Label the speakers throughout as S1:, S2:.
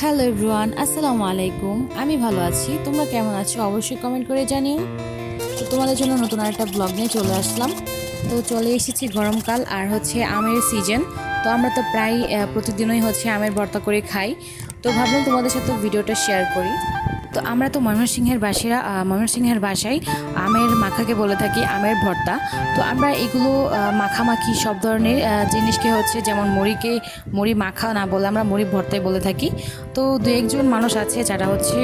S1: Hello everyone, আসসালামু আলাইকুম। আমি ভালো আছি। তোমরা কেমন আছো? অবশ্যই কমেন্ট করে জানিও। তো তোমাদের জন্য নতুন আরেকটা ব্লগ নিয়ে চলে আসলাম। তো চলে এসেছি গরমকাল আর হচ্ছে আমের সিজন তো আমরা তো প্রায় প্রতিদিনই হচ্ছে আমের ভর্তা করে খাই। তো ভাবলাম তোমাদের সাথে ভিডিওটা শেয়ার করি। তো আমরা তো ময়মনসিংহের বাসীরা ময়মনসিংহের বাসায় আমের মাখাকে বলে থাকি, আমের ভর্তা। তো আমরা এগুলো মাখামাখি সব ধরনের জিনিসকে হচ্ছে যেমন মুড়িকে, মুড়ি মাখা না বলে আমরা মুড়ি ভর্তাই বলে থাকি। তো দু একজন মানুষ আছে যারা হচ্ছে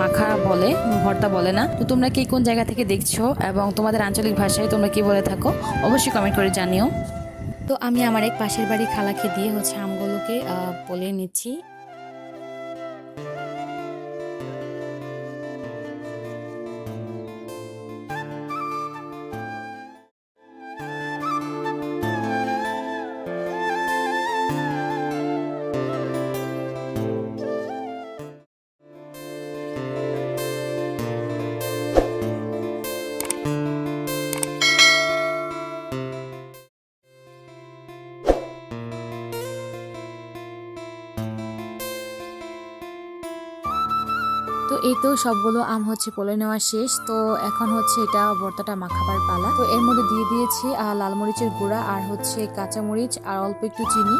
S1: মাখা বলে, ভর্তা বলে না। তো তোমরা কি কোন জায়গা থেকে দেখছ এবং তোমাদের আঞ্চলিক ভাষায় তোমরা কি বলে থাকো, অবশ্যই কমেন্ট করে জানিও। তো আমি আমার এক পাশের বাড়ি খালাকে দিয়ে হচ্ছে আমগুলোকে বলে নিচ্ছি। তো এই তো সবগুলো আম হচ্ছে পলে নেওয়া শেষ। তো এখন হচ্ছে এটা ভর্তাটা মাখাবার পালা। তো এর মধ্যে দিয়ে দিয়েছি আহ, লাল মরিচের গুঁড়া আর হচ্ছে কাঁচা মরিচ আর অল্প একটু চিনি।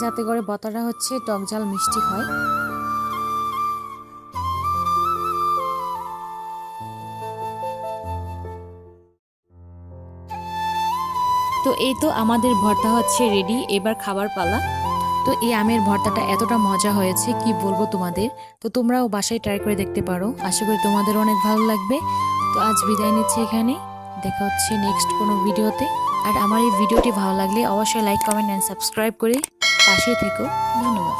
S1: যাতে করে ভর্তাটা হচ্ছে টক ঝাল মিষ্টি হয়। তো এই তো আমাদের ভর্তা হচ্ছে রেডি এবার খাবার পালা। তো এই আমের ভর্তাটা এতটা মজা হয়েছে, কি বলব তোমাদের? তো তোমরাও বাসায় ট্রাই করে দেখতে পারো। আশা করি তোমাদের অনেক ভালো লাগবে। তো আজ বিদায় নিচ্ছি এখানে। দেখা হচ্ছে নেক্সট কোনো ভিডিওতে। আর আমার এই ভিডিওটি ভালো লাগলে অবশ্যই লাইক কমেন্ট অ্যান্ড সাবস্ক্রাইব করে পাশেই থেকো। ধন্যবাদ।